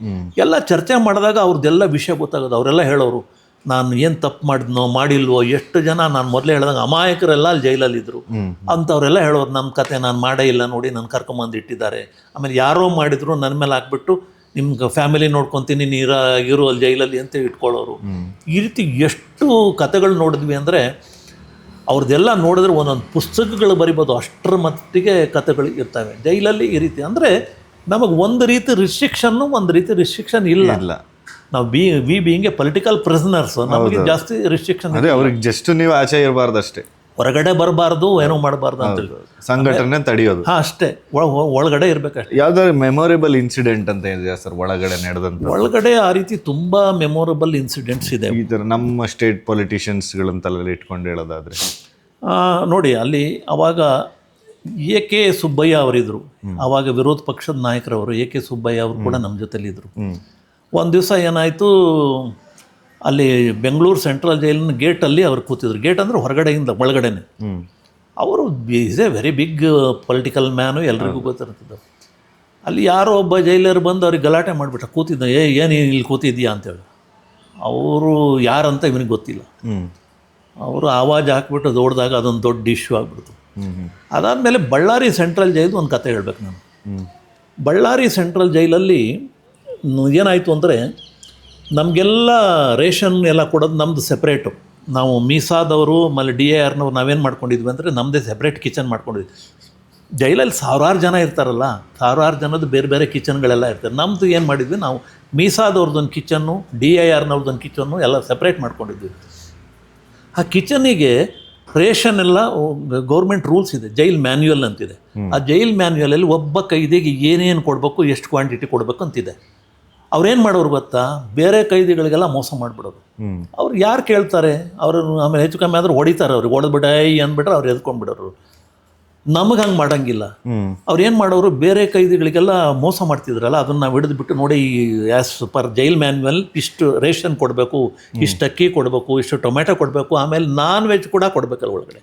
ಎಲ್ಲ ಚರ್ಚೆ ಮಾಡಿದಾಗ ಅವ್ರದ್ದೆಲ್ಲ ವಿಷಯ ಗೊತ್ತಾಗೋದು. ಅವರೆಲ್ಲ ಹೇಳೋರು ನಾನು ಏನು ತಪ್ಪು ಮಾಡಿದ್ನೋ ಮಾಡಿಲ್ವೋ ಎಷ್ಟು ಜನ ನಾನು ಮೊದಲೇ ಹೇಳಿದಾಗ ಅಮಾಯಕರೆಲ್ಲ ಅಲ್ಲಿ ಜೈಲಲ್ಲಿದ್ದರು ಅಂತ ಅಂಥವರೆಲ್ಲ ಹೇಳೋರು ನಮ್ಮ ಕತೆ ನಾನು ಮಾಡೇ ಇಲ್ಲ ನೋಡಿ ನನ್ನ ಕರ್ಕೊಂಬಂದು ಇಟ್ಟಿದ್ದಾರೆ. ಆಮೇಲೆ ಯಾರೋ ಮಾಡಿದ್ರು ನನ್ನ ಮೇಲೆ ಹಾಕ್ಬಿಟ್ಟು ನಿಮ್ಗೆ ಫ್ಯಾಮಿಲಿ ನೋಡ್ಕೊತೀನಿ ನೀರ ಇರು ಅಲ್ಲಿ ಜೈಲಲ್ಲಿ ಅಂತ ಇಟ್ಕೊಳ್ಳೋರು. ಈ ರೀತಿ ಎಷ್ಟು ಕಥೆಗಳು ನೋಡಿದ್ವಿ ಅಂದರೆ ಅವ್ರದ್ದೆಲ್ಲ ನೋಡಿದ್ರೆ ಒಂದೊಂದು ಪುಸ್ತಕಗಳು ಬರಿಬೋದು. ಅಷ್ಟರ ಮಟ್ಟಿಗೆ ಕಥೆಗಳು ಇರ್ತವೆ. ಜೈಲಲ್ಲಿ ಈ ರೀತಿ ಅಂದರೆ ನಮಗೆ ಒಂದು ರೀತಿ ರಿಸ್ಟ್ರಿಕ್ಷನ್ನು ಒಂದು ರೀತಿ ರಿಸ್ಟ್ರಿಕ್ಷನ್ ಇಲ್ಲ. ಇಲ್ಲ. ನಾವು B V being a political prisoners ನಮಗೆ ಜಾಸ್ತಿ ರಿಸ್ಟ್ರಿಕ್ಷನ್ ಅದೇ ಅವ್ರಿಗೆ ಜಸ್ಟ್ ನೀವು ಆಚೆ ಇರಬಾರ್ದು ಅಷ್ಟೇ ಹೊರಗಡೆ ಬರಬಾರ್ದು ಏನೋ ಮಾಡಬಾರ್ದು ಅಂತ ಸಂಘಟನೆ ತಡೆಯೋದು. ಹಾಂ ಅಷ್ಟೇ. ಒಳಗಡೆ ಇರಬೇಕಷ್ಟೇ ಯಾವ್ದಾದ್ರು ಮೆಮೊರೇಬಲ್ ಇನ್ಸಿಡೆಂಟ್ ಅಂತ ಇದೆಯಾ ಸರ್ ಒಳಗಡೆ ನಡೆದಂತ ಒಳಗಡೆ ಆ ರೀತಿ ತುಂಬ ಮೆಮೊರೇಬಲ್ ಇನ್ಸಿಡೆಂಟ್ಸ್ ಇದೆ. ಈ ಥರ ನಮ್ಮ ಸ್ಟೇಟ್ ಪೊಲಿಟಿಷಿಯನ್ಸ್ಗಳಂತೆಲ್ಲ ಇಟ್ಕೊಂಡು ಹೇಳೋದಾದ್ರೆ? ಆ, ನೋಡಿ ಅಲ್ಲಿ ಅವಾಗ ಎ ಕೆ ಸುಬ್ಬಯ್ಯ ಅವರಿದ್ದರು ಆವಾಗ ವಿರೋಧ ಪಕ್ಷದ ನಾಯಕರವರು ಎ ಕೆ ಸುಬ್ಬಯ್ಯ ಅವರು ಕೂಡ ನಮ್ಮ ಜೊತೆಲಿದ್ದರು ಒಂದು ದಿವಸ ಏನಾಯಿತು ಅಲ್ಲಿ ಬೆಂಗಳೂರು ಸೆಂಟ್ರಲ್ ಜೈಲಿನ ಗೇಟಲ್ಲಿ ಅವ್ರು ಕೂತಿದ್ರು. ಗೇಟ್ ಅಂದರೆ ಹೊರಗಡೆಯಿಂದ ಒಳಗಡೆನೆ. ಅವರು is a very big political man ಎಲ್ರಿಗೂ ಗೊತ್ತಿರ್ತದೆ ಅಲ್ಲಿ ಯಾರೋ ಒಬ್ಬ ಜೈಲರ್ ಬಂದು ಅವ್ರಿಗೆ ಗಲಾಟೆ ಮಾಡಿಬಿಟ್ಟ ಕೂತಿದ್ದ ಏ ಏನು ಇಲ್ಲಿ ಕೂತಿದ್ದೀಯಾ? ಅಂತೇಳಿ. ಅವರು ಯಾರಂತ ಇವನಿಗೆ ಗೊತ್ತಿಲ್ಲ. ಅವರು ಆವಾಜ್ ಹಾಕ್ಬಿಟ್ಟು ದೊಡ್ಡದಾಗ ಅದೊಂದು ದೊಡ್ಡ ಇಶ್ಯೂ ಆಗ್ಬಿಡ್ತು. ಅದಾದಮೇಲೆ ಬಳ್ಳಾರಿ ಸೆಂಟ್ರಲ್ ಜೈಲ್ದು ಒಂದು ಕತೆ ಹೇಳ್ಬೇಕು ನಾನು. ಬಳ್ಳಾರಿ ಸೆಂಟ್ರಲ್ ಜೈಲಲ್ಲಿ ಏನಾಯಿತು ಅಂದರೆ ನಮಗೆಲ್ಲ ರೇಷನ್ ಎಲ್ಲ ಕೊಡೋದು ನಮ್ಮದು ಸೆಪ್ರೇಟು ನಾವು ಮೀಸಾದವರು ಆಮೇಲೆ ಡಿ ಎ ಆರ್ನವ್ರು ನಾವೇನು ಮಾಡ್ಕೊಂಡಿದ್ವಿ ಅಂದರೆ ನಮ್ಮದೇ ಸೆಪ್ರೇಟ್ ಕಿಚನ್ ಮಾಡ್ಕೊಂಡಿದ್ವಿ. ಜೈಲಲ್ಲಿ ಸಾವಿರಾರು ಜನ ಇರ್ತಾರಲ್ಲ ಸಾವಿರಾರು ಜನದ ಬೇರೆ ಬೇರೆ ಕಿಚನ್ಗಳೆಲ್ಲ ಇರ್ತಾರೆ ನಮ್ಮದು ಏನು ಮಾಡಿದ್ವಿ ನಾವು ಮೀಸಾದವ್ರದ್ದೊಂದು ಕಿಚನ್ನು ಡಿ ಐ ಆರ್ನವ್ರದ್ದೊಂದು ಕಿಚನ್ನು ಎಲ್ಲ ಸಪ್ರೇಟ್ ಮಾಡ್ಕೊಂಡಿದ್ವಿ. ಆ ಕಿಚನಿಗೆ ರೇಷನ್ ಎಲ್ಲ ಗೌರ್ಮೆಂಟ್ ರೂಲ್ಸ್ ಇದೆ ಜೈಲ್ ಮ್ಯಾನ್ಯುಯಲ್ ಅಂತಿದೆ. ಆ ಜೈಲ್ ಮ್ಯಾನ್ಯುಯಲಲ್ಲಿ ಒಬ್ಬ ಕೈದಿಗೆ ಏನೇನು ಕೊಡಬೇಕು ಎಷ್ಟು ಕ್ವಾಂಟಿಟಿ ಕೊಡಬೇಕು ಅಂತಿದೆ. ಅವ್ರೇನು ಮಾಡೋರು ಗೊತ್ತಾ? ಬೇರೆ ಕೈದಿಗಳಿಗೆಲ್ಲ ಮೋಸ ಮಾಡಿಬಿಡೋದು. ಅವ್ರು ಯಾರು ಕೇಳ್ತಾರೆ? ಅವರು ಆಮೇಲೆ ಹೆಚ್ಚು ಕಮ್ಮಿ ಆದ್ರೆ ಹೊಡಿತಾರೆ ಅವ್ರಿಗೆ. ಹೊಡೆದ್ಬಿಟ್ಟ ಐ ಅಂದ್ಬಿಟ್ರೆ ಅವ್ರು ಎದ್ಕೊಂಡ್ಬಿಡೋರು. ನಮಗೆ ಹಂಗೆ ಮಾಡಂಗಿಲ್ಲ. ಅವ್ರೇನು ಅವ್ರು ಏನು ಮಾಡೋರು? ಬೇರೆ ಕೈದಿಗಳಿಗೆಲ್ಲ ಮೋಸ ಮಾಡ್ತಿದ್ರಲ್ಲ ಅದನ್ನು ನಾವು ಹಿಡಿದ್ಬಿಟ್ಟು ನೋಡಿ ಆ್ಯಸ್ ಪರ್ ಜೈಲ್ ಮ್ಯಾನ್ಯಲ್ ಇಷ್ಟು ರೇಷನ್ ಕೊಡಬೇಕು ಇಷ್ಟು ಅಕ್ಕಿ ಕೊಡಬೇಕು ಇಷ್ಟು ಟೊಮೆಟೊ ಕೊಡಬೇಕು ಆಮೇಲೆ ನಾನ್ ವೆಜ್ ಕೂಡ ಕೊಡಬೇಕಲ್ಲ ಒಳಗಡೆ.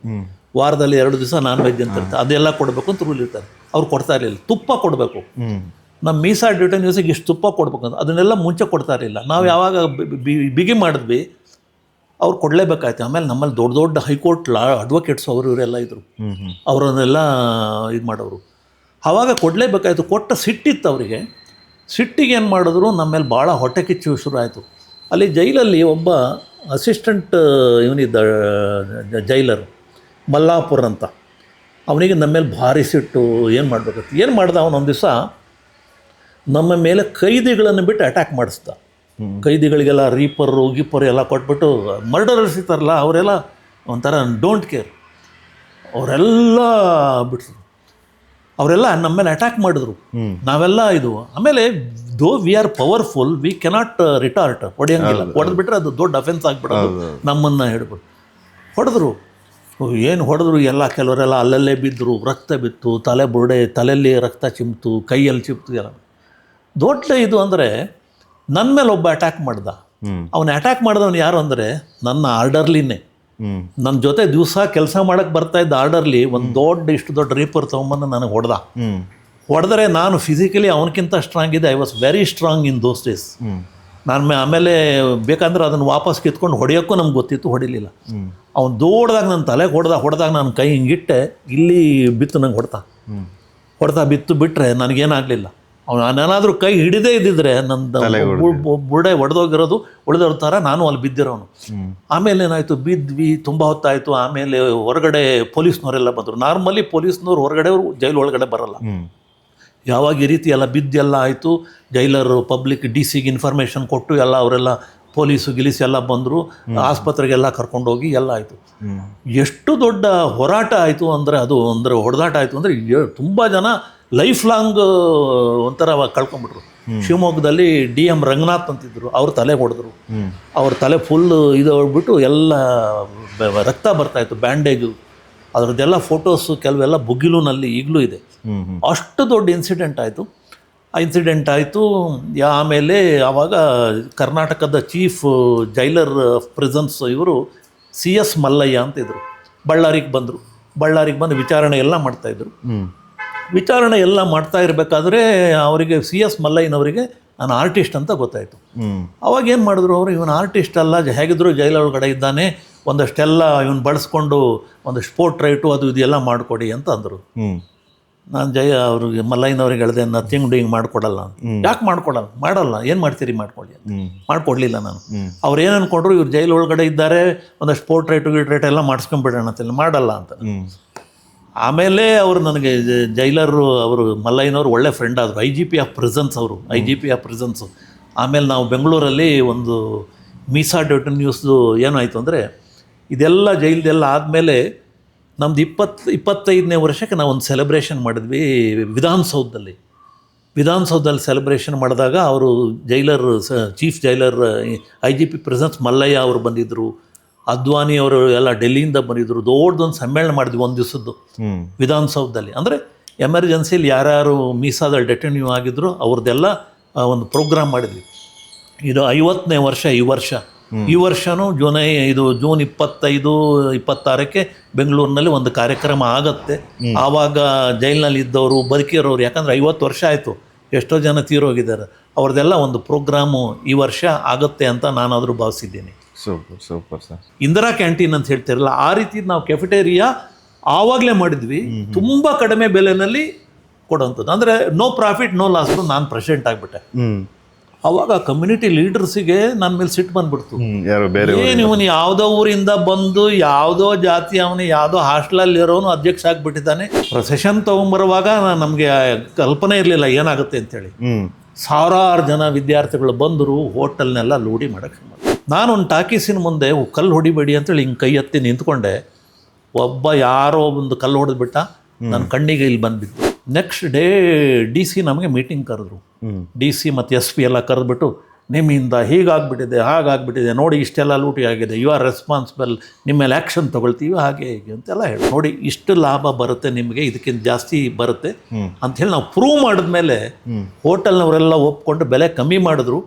ವಾರದಲ್ಲಿ ಎರಡು ದಿವಸ ನಾನ್ ವೆಜ್ ಅಂತ ಇರ್ತಾರೆ ಅದೆಲ್ಲ ಕೊಡಬೇಕು ಅಂತ ರೂಲ್ ಇರ್ತಾರೆ. ಅವ್ರು ಕೊಡ್ತಾ ಇರಲಿಲ್ಲ. ತುಪ್ಪ ಕೊಡಬೇಕು. ನಮ್ಮ ಮೀಸಾ ಡ್ಯೂಟನ್ ನ್ಯೂಸಿಗೆ ಇಷ್ಟು ತುಪ್ಪ ಕೊಡ್ಬೇಕಂತ ಅಂತ ಅದನ್ನೆಲ್ಲ ಮುಂಚೆ ಕೊಡ್ತಾ ಇರಲಿಲ್ಲ ನಾವು ಯಾವಾಗ ಬಿಗಿ ಮಾಡಿದ್ವಿ ಅವ್ರು ಕೊಡಲೇಬೇಕಾಯ್ತು. ಆಮೇಲೆ ನಮ್ಮಲ್ಲಿ ದೊಡ್ಡ ದೊಡ್ಡ ಹೈಕೋರ್ಟ್ ಲಾ ಅಡ್ವೊಕೇಟ್ಸ್ ಅವರು ಇವರೆಲ್ಲ ಇದ್ದರು ಅವರನ್ನೆಲ್ಲ ಇದು ಮಾಡೋರು. ಆವಾಗ ಕೊಡಲೇಬೇಕಾಯ್ತು ಕೊಟ್ಟ ಸಿಟ್ಟಿತ್ತು ಅವರಿಗೆ. ಸಿಟ್ಟಿಗೆ ಏನು ಮಾಡಿದ್ರು ನಮ್ಮ ಮೇಲೆ ಭಾಳ ಹೊಟ್ಟೆ ಕಿಚ್ಚು ಶುರು ಆಯಿತು. ಅಲ್ಲಿ ಜೈಲಲ್ಲಿ ಒಬ್ಬ ಅಸಿಸ್ಟೆಂಟ್ ಇವನಿದ್ದ ಜೈಲರು ಜೈಲರ್ ಮಲ್ಲಾಪುರ್ ಅಂತ. ಅವನಿಗೆ ನಮ್ಮ ಮೇಲೆ ಭಾರಿ ಸಿಟ್ಟು ಏನು ಮಾಡಬೇಕು ಏನು ಮಾಡ್ದ ಅವನೊಂದು ದಿವಸ ನಮ್ಮ ಮೇಲೆ ಕೈದಿಗಳನ್ನು ಬಿಟ್ಟು ಅಟ್ಯಾಕ್ ಮಾಡಿಸ್ದ ಕೈದಿಗಳಿಗೆಲ್ಲ ರೀಪರು ಗಿಪ್ಪರು ಎಲ್ಲ ಕೊಟ್ಬಿಟ್ಟು ಮರ್ಡರರ್ಸ್ ಇರ್ತಾರಲ್ಲ ಅವರೆಲ್ಲ ಒಂಥರ ಡೋಂಟ್ ಕೇರ್ ಅವರೆಲ್ಲ ಬಿಟ್ರು. ಅವರೆಲ್ಲ ನಮ್ಮ ಮೇಲೆ ಅಟ್ಯಾಕ್ ಮಾಡಿದ್ರು. ನಾವೆಲ್ಲ ಇದು ಆಮೇಲೆ though we are powerful we cannot retort ಹೊಡೆಯಂಗಿಲ್ಲ. ಹೊಡೆದ್ಬಿಟ್ರೆ ಅದು ದೊಡ್ಡ ಅಫೆನ್ಸ್ ಆಗಿಬಿಡೋದು ನಮ್ಮನ್ನು ಹಿಡ್ಬಿಟ್ಟು ಹೊಡೆದ್ರು. ಏನು ಹೊಡೆದ್ರು? ಎಲ್ಲ ಕೆಲವರೆಲ್ಲ ಅಲ್ಲಲ್ಲೇ ಬಿದ್ದರು ರಕ್ತ ಬಿತ್ತು ತಲೆ ಬುರುಡೆ ತಲೆಯಲ್ಲಿ ರಕ್ತ ಚಿಮ್ತು ಕೈಯಲ್ಲಿ ಚಿಮ್ತು ಎಲ್ಲ. ದೊಡ್ಡ ಇದು ಅಂದರೆ ನನ್ನ ಮೇಲೆ ಒಬ್ಬ ಅಟ್ಯಾಕ್ ಮಾಡ್ದ. ಅವನು ಅಟ್ಯಾಕ್ ಮಾಡಿದವನು ಯಾರು ಅಂದರೆ ನನ್ನ ಆರ್ಡರ್ಲಿನೇ. ನನ್ನ ಜೊತೆ ದಿವಸ ಕೆಲಸ ಮಾಡಕ್ಕೆ ಬರ್ತಾ ಇದ್ದ ಆರ್ಡರ್ಲಿ ಒಂದು ದೊಡ್ಡ ಇಷ್ಟು ದೊಡ್ಡ ರೀಪರ್ ತೊಗೊಂಬಂದು ನನಗೆ ಹೊಡೆದ. ಹೊಡೆದ್ರೆ ನಾನು ಫಿಸಿಕಲಿ ಅವನಕ್ಕಿಂತ ಸ್ಟ್ರಾಂಗ್ ಇದೆ I was very strong in those days ನಾನು ಆಮೇಲೆ ಬೇಕಂದ್ರೆ ಅದನ್ನು ವಾಪಸ್ ಕಿತ್ಕೊಂಡು ಹೊಡೆಯೋಕ್ಕೂ ನಮ್ಗೆ ಗೊತ್ತಿತ್ತು ಹೊಡಿಲಿಲ್ಲ. ಅವ್ನು ದೊಡ್ಡದಾಗ ನನ್ನ ತಲೆಗೆ ಹೊಡೆದ ಹೊಡೆದಾಗ ನಾನು ಕೈ ಹಿಂಗಿಟ್ಟೆ ಇಲ್ಲಿ ಬಿತ್ತು ನಂಗೆ ಹೊಡ್ತಾ. ಹೊಡೆತ ಬಿತ್ತು ಬಿಟ್ಟರೆ ನನಗೇನಾಗಲಿಲ್ಲ. ಅವನು ನಾನಾದರೂ ಕೈ ಹಿಡಿದೇ ಇದ್ದಿದ್ರೆ ನಂದು ಬುಡೆ ಒಡೆದೋಗಿರೋದು ಉಳಿದವ್ರ ಥರ ನಾನು ಅಲ್ಲಿ ಬಿದ್ದಿರೋನು. ಆಮೇಲೆ ಏನಾಯಿತು? ಬಿದ್ವಿ ತುಂಬ ಹೊತ್ತಾಯಿತು. ಆಮೇಲೆ ಹೊರಗಡೆ ಪೊಲೀಸ್ನವರೆಲ್ಲ ಬಂದರು. ನಾರ್ಮಲಿ ಪೊಲೀಸ್ನವ್ರು ಹೊರಗಡೆ ಜೈಲು ಒಳಗಡೆ ಬರಲ್ಲ. ಯಾವಾಗ ಈ ರೀತಿ ಎಲ್ಲ ಬಿದ್ದೆಲ್ಲ ಆಯಿತು ಜೈಲರು ಪಬ್ಲಿಕ್ ಡಿ ಸಿಗೆ ಇನ್ಫಾರ್ಮೇಷನ್ ಕೊಟ್ಟು ಎಲ್ಲ ಅವರೆಲ್ಲ ಪೊಲೀಸು ಗಿಲೀಸು ಎಲ್ಲ ಬಂದರು. ಆಸ್ಪತ್ರೆಗೆಲ್ಲ ಕರ್ಕೊಂಡೋಗಿ ಎಲ್ಲ ಆಯಿತು. ಎಷ್ಟು ದೊಡ್ಡ ಹೋರಾಟ ಆಯಿತು ಅಂದರೆ ಅದು ಅಂದರೆ ಹೊಡೆದಾಟ ಆಯಿತು ಅಂದರೆ ತುಂಬ ಜನ ಲೈಫ್ ಲಾಂಗ್ ಒಂಥರ ಕಳ್ಕೊಂಡ್ಬಿಟ್ರು ಶಿವಮೊಗ್ಗದಲ್ಲಿ ಡಿ ಎಂ ರಂಗನಾಥ್ ಅಂತಿದ್ರು. ಅವ್ರ ತಲೆ ಹೊಡೆದ್ರು. ಅವ್ರ ತಲೆ ಫುಲ್ ಇದು ಹೊಡ್ಬಿಟ್ಟು ಎಲ್ಲ ರಕ್ತ ಬರ್ತಾಯಿತ್ತು ಬ್ಯಾಂಡೇಜು. ಅದರದ್ದೆಲ್ಲ ಫೋಟೋಸು ಕೆಲವೆಲ್ಲ ಬುಗಿಲುನಲ್ಲಿ ಈಗಲೂ ಇದೆ. ಅಷ್ಟು ದೊಡ್ಡ ಇನ್ಸಿಡೆಂಟ್ ಆಯಿತು. ಆ ಇನ್ಸಿಡೆಂಟ್ ಆಯಿತು. ಆಮೇಲೆ ಆವಾಗ ಕರ್ನಾಟಕದ ಚೀಫ್ ಜೈಲರ್ ಪ್ರಿಸನ್ಸ್ ಇವರು ಸಿ ಎಸ್ ಮಲ್ಲಯ್ಯ ಅಂತಿದ್ರು ಬಳ್ಳಾರಿಗೆ ಬಂದರು. ಬಳ್ಳಾರಿಗೆ ಬಂದು ವಿಚಾರಣೆ ಎಲ್ಲ ಮಾಡ್ತಾಯಿದ್ರು ವಿಚಾರಣೆ ಎಲ್ಲ ಮಾಡ್ತಾ ಇರಬೇಕಾದ್ರೆ ಅವರಿಗೆ ಸಿ ಎಸ್ ಮಲ್ಲಯ್ಯನವರಿಗೆ ನಾನು ಆರ್ಟಿಸ್ಟ್ ಅಂತ ಗೊತ್ತಾಯಿತು. ಅವಾಗ ಏನು ಮಾಡಿದ್ರು ಅವರು ಇವನು ಆರ್ಟಿಸ್ಟ್ ಅಲ್ಲ ಹೇಗಿದ್ರು ಜೈಲೊಳಗಡೆ ಇದ್ದಾನೆ ಒಂದಷ್ಟೆಲ್ಲ ಇವನು ಬಳಸ್ಕೊಂಡು ಒಂದು ಸ್ಪೋರ್ಟ್ ರೈಟು ಅದು ಇದು ಎಲ್ಲ ಮಾಡಿಕೊಡಿ ಅಂತ ಅಂದರು. ನಾನು ಜಯ ಅವ್ರಿಗೆ ಮಲ್ಲಯ್ಯನವ್ರಿಗೆ ಹೇಳಿದೆ ನಥಿಂಗ್ ಡೂಯಿಂಗ್ ಮಾಡ್ಕೊಡಲ್ಲ ಯಾಕೆ ಮಾಡ್ಕೊಡಲ್ಲ? ಮಾಡಲ್ಲ ಏನು ಮಾಡ್ತೀರಿ ಮಾಡ್ಕೊಳ್ಳಿ ಮಾಡ್ಕೊಡ್ಲಿಲ್ಲ ನಾನು. ಅವ್ರು ಏನು ಅನ್ಕೊಂಡ್ರು ಇವ್ರು ಜೈಲು ಒಳಗಡೆ ಇದ್ದಾರೆ ಒಂದಷ್ಟು ಪೋರ್ಟ್ರೇಟು ಗಿಟ್ರೇಟ್ ಎಲ್ಲ ಮಾಡಿಸ್ಕೊಂಬಿಡೋಣ ಅಂತ. ಮಾಡಲ್ಲ ಅಂತ. ಆಮೇಲೆ ಅವರು ನನಗೆ ಜೈಲರು, ಅವರು ಮಲ್ಲಯ್ಯನವರು ಒಳ್ಳೆ ಫ್ರೆಂಡ್ ಆದರು. I G P of prisons ಅವರು. I G P of prisons ಆಮೇಲೆ ನಾವು ಬೆಂಗಳೂರಲ್ಲಿ ಒಂದು ಮೀಸಾ ಡಾಟ್ ನ್ಯೂಸ್ದು ಏನಾಯಿತು ಅಂದರೆ, ಇದೆಲ್ಲ ಜೈಲ್ದೆಲ್ಲ ಆದಮೇಲೆ ನಮ್ದು ಇಪ್ಪತ್ತು ಇಪ್ಪತ್ತೈದನೇ ವರ್ಷಕ್ಕೆ ನಾವು ಒಂದು ಸೆಲೆಬ್ರೇಷನ್ ಮಾಡಿದ್ವಿ ವಿಧಾನಸೌಧದಲ್ಲಿ. ವಿಧಾನಸೌಧದಲ್ಲಿ ಸೆಲೆಬ್ರೇಷನ್ ಮಾಡಿದಾಗ ಅವರು jailer chief jailer I G P prisons Mallayya ಅವರು ಬಂದಿದ್ದರು ಅದ್ವಾನಿ ಅವರು ಎಲ್ಲ ಡೆಲ್ಲಿಯಿಂದ ಬಂದಿದ್ರು ದೊಡ್ಡದೊಂದು ಸಮ್ಮೇಳನ ಮಾಡಿದ್ವಿ ಒಂದು ದಿವಸದ್ದು ವಿಧಾನಸೌಧದಲ್ಲಿ. ಅಂದರೆ ಎಮರ್ಜೆನ್ಸಿಲಿ ಯಾರ್ಯಾರು ಮೀಸಾದಲ್ಲಿ ಡೆಟನ್ಯೂ ಆಗಿದ್ರು ಅವ್ರದ್ದೆಲ್ಲ ಒಂದು ಪ್ರೋಗ್ರಾಮ್ ಮಾಡಿದ್ವಿ. ಇದು ಐವತ್ತನೇ ವರ್ಷ ಈ ವರ್ಷ. ಈ ವರ್ಷನೂ ಜುನೈ ಇದು ಜೂನ್ ಇಪ್ಪತ್ತೈದು ಇಪ್ಪತ್ತಾರಕ್ಕೆ ಬೆಂಗಳೂರಿನಲ್ಲಿ ಒಂದು ಕಾರ್ಯಕ್ರಮ ಆಗತ್ತೆ. ಆವಾಗ ಜೈಲಿನಲ್ಲಿ ಇದ್ದವರು ಬದುಕಿರೋರು ಯಾಕಂದರೆ ಐವತ್ತು ವರ್ಷ ಆಯಿತು. ಎಷ್ಟೋ ಜನ ತೀರೋಗಿದ್ದಾರೆ. ಅವ್ರದ್ದೆಲ್ಲ ಒಂದು ಪ್ರೋಗ್ರಾಮು ಈ ವರ್ಷ ಆಗತ್ತೆ ಅಂತ ನಾನಾದರೂ ಭಾವಿಸಿದ್ದೀನಿ. Super super sir Indira canteen ಅಂತ ಹೇಳ್ತಿರಲ್ಲ ಆ ರೀತಿ ನಾವು ಕೆಫಿಟೇರಿಯಾ ಆವಾಗಲೇ ಮಾಡಿದ್ವಿ. ತುಂಬ ಕಡಿಮೆ ಬೆಲೆನಲ್ಲಿ ಕೊಡೋಂಥದ್ದು ಅಂದರೆ ನೋ ಪ್ರಾಫಿಟ್ ನೋ ಲಾಸ್ ನಾನು ಪ್ರೆಸಿಡೆಂಟ್ ಆಗಿಬಿಟ್ಟೆ. ಅವಾಗ ಕಮ್ಯುನಿಟಿ ಲೀಡರ್ಸಿಗೆ ನನ್ನ ಮೇಲೆ ಸಿಟ್ಟು ಬಂದ್ಬಿಡ್ತು. ಏನು ಇವನು ಯಾವುದೋ ಊರಿಂದ ಬಂದು ಯಾವುದೋ ಜಾತಿ ಅವನು ಯಾವುದೋ ಹಾಸ್ಟೆಲಲ್ಲಿ ಇರೋನು ಅಧ್ಯಕ್ಷ ಆಗಿಬಿಟ್ಟಿದ್ದಾನೆ. ಪ್ರೊಸೆಷನ್ ತೊಗೊಂಬರುವಾಗ ನಮಗೆ ಕಲ್ಪನೆ ಇರಲಿಲ್ಲ ಏನಾಗುತ್ತೆ ಅಂತೇಳಿ ಸಾವಿರಾರು ಜನ ವಿದ್ಯಾರ್ಥಿಗಳು ಬಂದರು ಹೋಟೆಲ್ನೆಲ್ಲ ಲೂಡಿ ಮಾಡೋಕ್ಕೆ ನಾನು ಒಂದು ಟಾಕೀಸಿನ ಮುಂದೆ ಕಲ್ಲು ಹೊಡಿಬೇಡಿ ಅಂತೇಳಿ ಹಿಂಗೆ ಕೈ ಎತ್ತಿ ನಿಂತ್ಕೊಂಡೆ. ಒಬ್ಬ ಯಾರೋ ಒಂದು ಕಲ್ಲು ಹೊಡೆದ್ಬಿಟ್ಟ ನನ್ನ ಕಣ್ಣಿಗೆ ಇಲ್ಲಿ ಬಂದಿತ್ತು ನೆಕ್ಸ್ಟ್ ಡೇ ಡಿ ಸಿ ನಮಗೆ ಮೀಟಿಂಗ್ ಕರೆದ್ರು. ಡಿ ಸಿ ಮತ್ತು ಎಸ್ ಪಿ ಎಲ್ಲ ಕರೆದ್ಬಿಟ್ಟು ನಿಮ್ಮಿಂದ ಹೀಗಾಗ್ಬಿಟ್ಟಿದೆ ಹಾಗಾಗ್ಬಿಟ್ಟಿದೆ ನೋಡಿ ಇಷ್ಟೆಲ್ಲ ಲೂಟಿ ಆಗಿದೆ ಯು ಆರ್ ರೆಸ್ಪಾನ್ಸಿಬಲ್ ನಿಮ್ಮ ಮೇಲೆ ಆ್ಯಕ್ಷನ್ ತೊಗೊಳ್ತೀವಿ ಹಾಗೆ ಹೀಗೆ ಅಂತೆಲ್ಲ ಹೇಳಿ. ನೋಡಿ ಇಷ್ಟು ಲಾಭ ಬರುತ್ತೆ ನಿಮಗೆ ಇದಕ್ಕಿಂತ ಜಾಸ್ತಿ ಬರುತ್ತೆ. ಅಂಥೇಳಿ ನಾವು ಪ್ರೂವ್ ಮಾಡಿದ್ಮೇಲೆ ಹೋಟೆಲ್ನವರೆಲ್ಲ ಒಪ್ಕೊಂಡು ಬೆಲೆ ಕಮ್ಮಿ ಮಾಡಿದ್ರು.